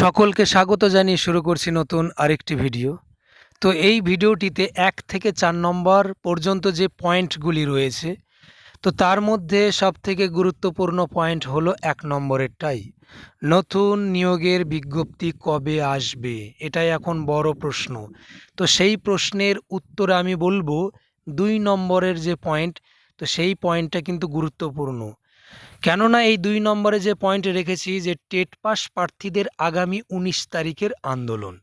সকলকে স্বাগত জানিয়ে শুরু করছি নতুন আরেকটি ভিডিও। তো এই ভিডিওটিতে এক থেকে চার নম্বর পর্যন্ত যে পয়েন্টগুলি রয়েছে, তো তার মধ্যে সবথেকে গুরুত্বপূর্ণ পয়েন্ট হলো এক নম্বরেরটাই। নতুন নিয়োগের বিজ্ঞপ্তি কবে আসবে? এটাই এখন বড় প্রশ্ন। তো সেই প্রশ্নের উত্তরে আমি বলব, দুই নম্বরের যে পয়েন্ট, তো সেই পয়েন্টটা কিন্তু গুরুত্বপূর্ণ। কেননা এই দুই নম্বরে যে পয়েন্ট রেখেছি যে টেট পাস প্রার্থীদের আগামী উনিশ তারিখের আন্দোলন।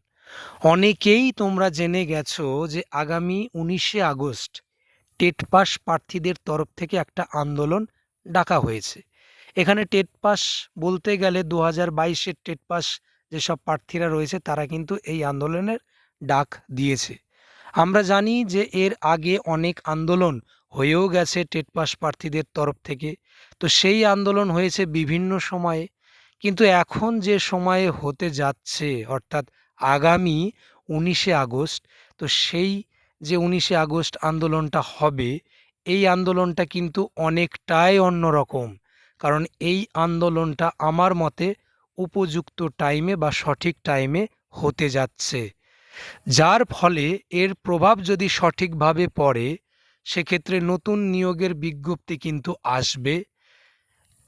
অনেকেই তোমরা জেনে গেছো যে আগামী উনিশে আগস্ট টেট পাস প্রার্থীদের তরফ থেকে একটা আন্দোলন ডাকা হয়েছে। এখানে টেট পাস বলতে গেলে দু হাজার বাইশের টেট পাস যেসব প্রার্থীরা রয়েছে তারা কিন্তু এই আন্দোলনের ডাক দিয়েছে। আমরা জানি যে এর আগে অনেক আন্দোলন হয়েও গেছে টেট পাস প্রার্থীদের তরফ থেকে। তো সেই আন্দোলন হয়েছে বিভিন্ন সময়ে। কিন্তু এখন যে সময়ে হতে যাচ্ছে, অর্থাৎ আগামী উনিশে আগস্ট, তো সেই যে উনিশে আগস্ট আন্দোলনটা হবে, এই আন্দোলনটা কিন্তু অনেকটাই অন্যরকম। কারণ এই আন্দোলনটা আমার মতে উপযুক্ত টাইমে বা সঠিক টাইমে হতে যাচ্ছে। যার ফলে এর প্রভাব যদি সঠিকভাবে পড়ে সেক্ষেত্রে নতুন নিয়োগের বিজ্ঞপ্তি কিন্তু আসবে।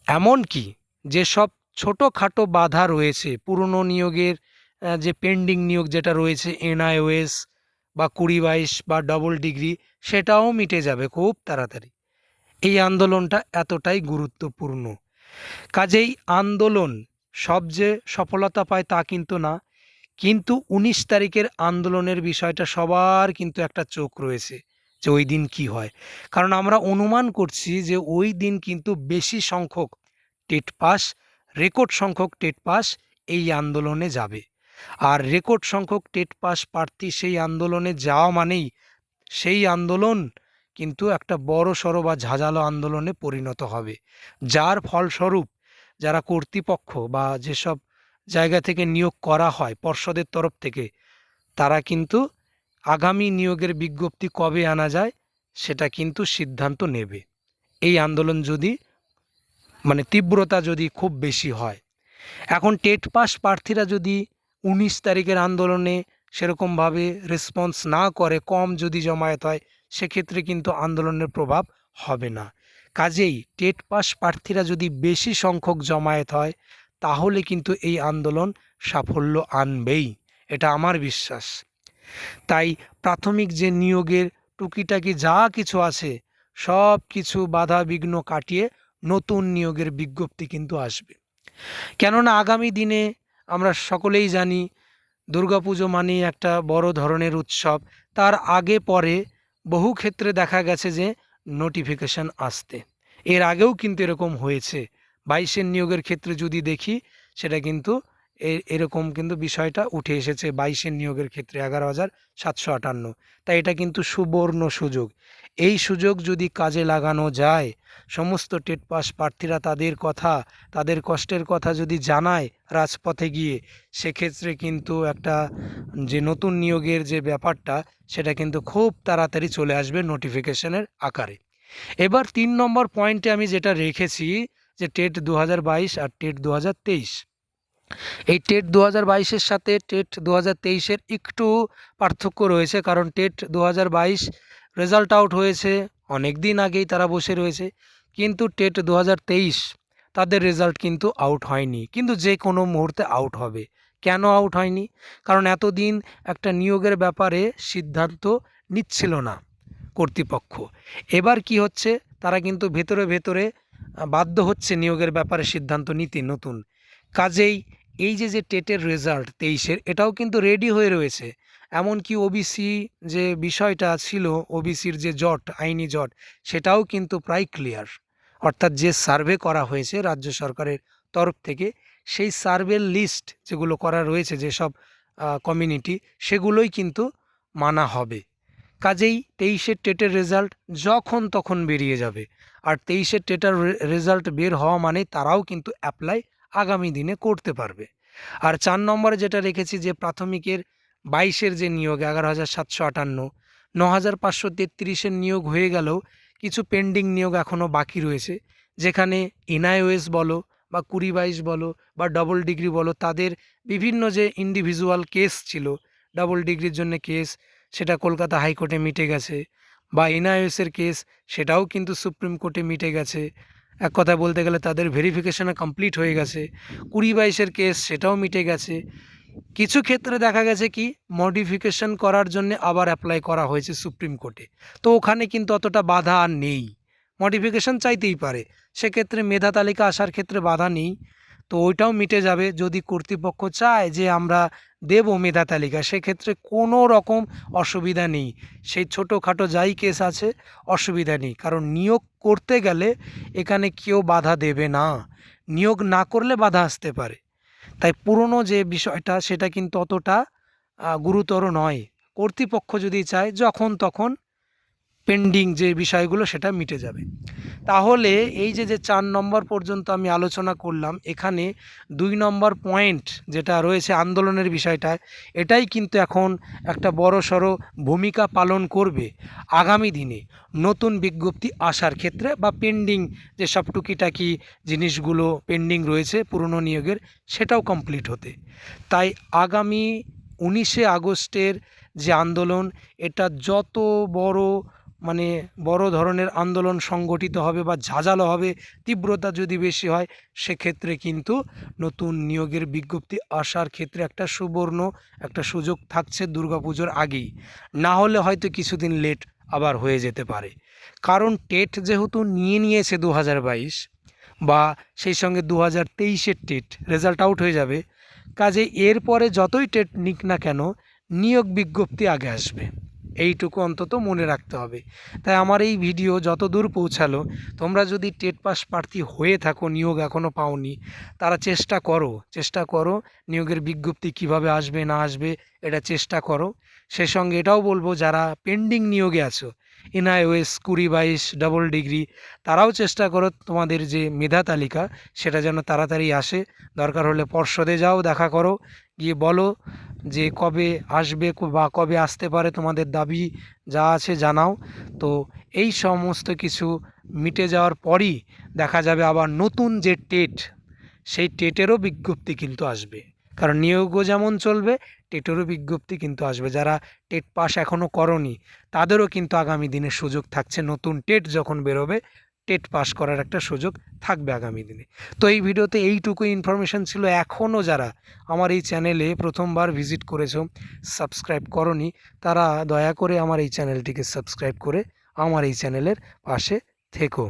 এমনকি যেসব ছোটোখাটো বাধা রয়েছে, পুরনো নিয়োগের যে পেন্ডিং নিয়োগ যেটা রয়েছে, এনআইওএস বা কুড়ি বাইশ বা ডবল ডিগ্রি সেটাও মিটে যাবে খুব তাড়াতাড়ি। এই আন্দোলনটা এতটাই গুরুত্বপূর্ণ। কাজেই আন্দোলন সব যে সফলতা পায় তা কিন্তু না, কিন্তু উনিশ তারিখের আন্দোলনের বিষয়টা সবার কিন্তু একটা চোখ রয়েছে। যে ওই দিন কি হয়। কারণ আমরা অনুমান করছি যে ওই দিন কিন্তু বেশি সংখ্যক টেট পাস, রেকর্ড সংখ্যক টেট পাস এই আন্দোলনে যাবে। আর রেকর্ড সংখ্যক টেট পাস প্রার্থী সেই আন্দোলনে যাওয়া মানেই সেই আন্দোলন কিন্তু একটা বড় সড়ো বা ঝাঁঝালো আন্দোলনে পরিণত হবে। যার ফলস্বরূপ যারা কর্তৃপক্ষ বা যেসব জায়গা থেকে নিয়োগ করা হয় পর্ষদের তরফ থেকে, তারা কিন্তু আগামী নিয়োগের বিজ্ঞপ্তি কবে আনা যায়, সেটা কিন্তু সিদ্ধান্ত নেবে। এই আন্দোলন যদি মানে তীব্রতা যদি খুব বেশি হয়। এখন টেট পাস প্রার্থীরা যদি উনিশ তারিখের আন্দোলনে সেরকমভাবে রেসপন্স না করে, কম যদি জমায়েত হয়, সেক্ষেত্রে কিন্তু আন্দোলনের প্রভাব হবে না। কাজেই টেট পাস প্রার্থীরা যদি বেশি সংখ্যক জমায়েত হয়, তাহলে কিন্তু এই আন্দোলন সাফল্য আনবেই। এটা আমার বিশ্বাস। তাই প্রাথমিক যে নিয়োগের টুকিটাকি যা কিছু আছে, সব কিছু বাধা বিঘ্ন কাটিয়ে নতুন নিয়োগের বিজ্ঞপ্তি কিন্তু আসবে। কেননা আগামী দিনে আমরা সকলেই জানি, দুর্গাপুজো মানেই একটা বড় ধরনের উৎসব। তার আগে পরে বহু ক্ষেত্রে দেখা গেছে যে নোটিফিকেশন আসতে। এর আগেও কিন্তু এরকম হয়েছে। বাইশের নিয়োগের ক্ষেত্রে যদি দেখি, সেটা কিন্তু এরকম কিন্তু বিষয়টা উঠে এসেছে বাইশের নিয়োগের ক্ষেত্রে এগারো হাজার সাতশো আটান্ন। তাই এটা কিন্তু সুবর্ণ সুযোগ। এই সুযোগ যদি কাজে লাগানো যায়, সমস্ত টেট পাস প্রার্থীরা তাদের কথা, তাদের কষ্টের কথা যদি জানায় রাজপথে গিয়ে, সেক্ষেত্রে কিন্তু একটা যে নতুন নিয়োগের যে ব্যাপারটা, সেটা কিন্তু খুব তাড়াতাড়ি চলে আসবে নোটিফিকেশনের আকারে। এবার তিন নম্বর পয়েন্টে আমি যেটা রেখেছি, যে টেট দু হাজার বাইশ আর টেট দু হাজার তেইশ। এই টেট দু হাজার বাইশের সাথে টেট দু হাজার তেইশের একটু পার্থক্য রয়েছে, কারণ টেট দু হাজার বাইশ রেজাল্ট আউট হয়েছে অনেক দিন আগেই তারা বসে রয়েছে, কিন্তু টেট দু হাজার তেইশ তাদের রেজাল্ট কিন্তু আউট হয়নি, কিন্তু যে কোনো মুহূর্তে আউট হবে। কেন আউট হয়নি? কারণ এতদিন একটা নিয়োগের ব্যাপারে সিদ্ধান্ত নিচ্ছিল না কর্তৃপক্ষ। এবার কি হচ্ছে? তারা কিন্তু ভেতরে ভেতরে বাধ্য হচ্ছে নিয়োগের ব্যাপারে সিদ্ধান্ত নিতে নতুন। কাজেই এই যে যে টেটের রেজাল্ট তেইশের, এটাও কিন্তু রেডি হয়ে রয়েছে। এমনকি ওবিসি যে বিষয়টা ছিল ওবিসির যে জট, আইনি জট, সেটাও কিন্তু প্রায় ক্লিয়ার অর্থাৎ যে সার্ভে করা হয়েছে রাজ্য সরকারের তরফ থেকে, সেই সার্ভের লিস্ট যেগুলো করা রয়েছে যেসব কমিউনিটি সেগুলোই কিন্তু মানা হবে। কাজেই তেইশের টেটের রেজাল্ট যখন তখন বেরিয়ে যাবে। আর তেইশের টেটার রেজাল্ট বের হওয়া মানে তারাও কিন্তু অ্যাপ্লাই আগামী দিনে করতে পারবে। আর চার নম্বরে যেটা রেখেছি যে প্রাথমিকের বাইশের যে নিয়োগ, এগারো হাজার সাতশো আটান্ন ন হাজার পাঁচশো তেত্রিশের নিয়োগ হয়ে গেলেও কিছু পেন্ডিং নিয়োগ এখনও বাকি রয়েছে। যেখানে এনআইওএস বলো বা কুড়ি বাইশ বলো বা ডবল ডিগ্রি বলো, তাদের বিভিন্ন যে ইন্ডিভিজুয়াল কেস ছিল ডবল ডিগ্রির জন্য কেস সেটা কলকাতা হাইকোর্টে মিটে গেছে। বা এনআইওএসের কেস সেটাও কিন্তু সুপ্রিম কোর্টে মিটে গেছে। এক কথায় বলতে গেলে তাদের ভেরিফিকেশানে কমপ্লিট হয়ে গেছে। কুড়ি বাইশের কেস সেটাও মিটে গেছে। কিছু ক্ষেত্রে দেখা গেছে কি মডিফিকেশন করার জন্য আবার অ্যাপ্লাই করা হয়েছে সুপ্রিম কোর্টে। তো ওখানে কিন্তু অতটা বাধা আর নেই। মডিফিকেশন চাইতেই পারে। সেক্ষেত্রে মেধা তালিকা আসার ক্ষেত্রে বাধা নেই। তো ওইটাও মিটে যাবে যদি কর্তৃপক্ষ চায় যে আমরা দেব মেধা তালিকা, সেক্ষেত্রে কোনো রকম অসুবিধা নেই। সেই ছোটোখাটো যাই কেস আছে, অসুবিধা নেই। কারণ নিয়োগ করতে গেলে এখানে কেউ বাধা দেবে না। নিয়োগ না করলে বাধা আসতে পারে। তাই পুরনো যে বিষয়টা, সেটা কিন্তু অতটা গুরুতর নয়। কর্তৃপক্ষ যদি চায়, যখন তখন পেন্ডিং যে বিষয়গুলো সেটা মিটে যাবে। তাহলে এই যে যে চার নম্বর পর্যন্ত আমি আলোচনা করলাম, এখানে দুই নম্বর পয়েন্ট যেটা রয়েছে আন্দোলনের বিষয়টা, এটাই কিন্তু এখন একটা বড় সড়ো ভূমিকা পালন করবে আগামী দিনে। নতুন বিজ্ঞপ্তি আসার ক্ষেত্রে বা পেন্ডিং যে সব টুকিটাকি জিনিসগুলো পেন্ডিং রয়েছে, পুরনো নিয়োগের, সেটাও কমপ্লিট হতে। তাই আগামী উনিশে আগস্টের যে আন্দোলন, এটা যত বড় মানে বড় ধরনের আন্দোলন সংগঠিত হবে বা ঝাঁঝালো হবে, তীব্রতা যদি বেশি হয়, সেক্ষেত্রে কিন্তু নতুন নিয়োগের বিজ্ঞপ্তি আসার ক্ষেত্রে একটা সুবর্ণ, একটা সুযোগ থাকছে দুর্গাপুজোর আগেই। না হলে হয়তো কিছুদিন লেট আবার হয়ে যেতে পারে। কারণ টেট যেহেতু নিয়ে নিয়েছে দু হাজার বাইশ বা সেই সঙ্গে দু হাজার তেইশের টেট, রেজাল্ট আউট হয়ে যাবে। কাজে এরপরে যতই টেট নিক না কেন, নিয়োগ বিজ্ঞপ্তি আগে আসবে। এইটুকু অন্তত মনে রাখতে হবে। তাই আমার এই ভিডিও যত দূর পৌঁছালো, তোমরা যদি টেট পাস প্রার্থী হয়ে থাকো, নিয়োগ এখনও পাওনি, তারা চেষ্টা করো চেষ্টা করো নিয়োগের বিজ্ঞপ্তি কীভাবে আসবে, না আসবে, এটা চেষ্টা করো। সে সঙ্গে এটাও বলব, যারা পেন্ডিং নিয়োগে আছো এনআইওএস কুড়ি বাইশ ডবল ডিগ্রি তারাও চেষ্টা করো তোমাদের যে মেধা তালিকা, সেটা যেন তাড়াতাড়ি আসে। দরকার হলে পর্ষদে যাও, দেখা করো, গিয়ে বলো যে কবে আসবে বা কবে আসতে পারে তোমাদের দাবি, যা আছে জানাও। তো এই সমস্ত কিছু মিটে যাওয়ার পরই দেখা যাবে আবার নতুন যে টেট, সেই টেটেরও বিজ্ঞপ্তি কিন্তু আসবে। কারণ নিয়োগও যেমন চলবে, টেটেরও বিজ্ঞপ্তি কিন্তু আসবে। যারা টেট পাস এখনও করনি, তাদেরও কিন্তু আগামী দিনে সুযোগ থাকছে। নতুন টেট যখন বেরোবে, টেট পাস করার একটা সুযোগ থাকবে আগামী দিনে। তো এই ভিডিওতে এইটুকু ইনফরমেশন ছিল। এখনও যারা আমার এই চ্যানেলে প্রথমবার ভিজিট করেছ সাবস্ক্রাইব করনি, তারা দয়া করে আমার এই চ্যানেলটিকে সাবস্ক্রাইব করে আমার এই চ্যানেলের পাশে থেকো।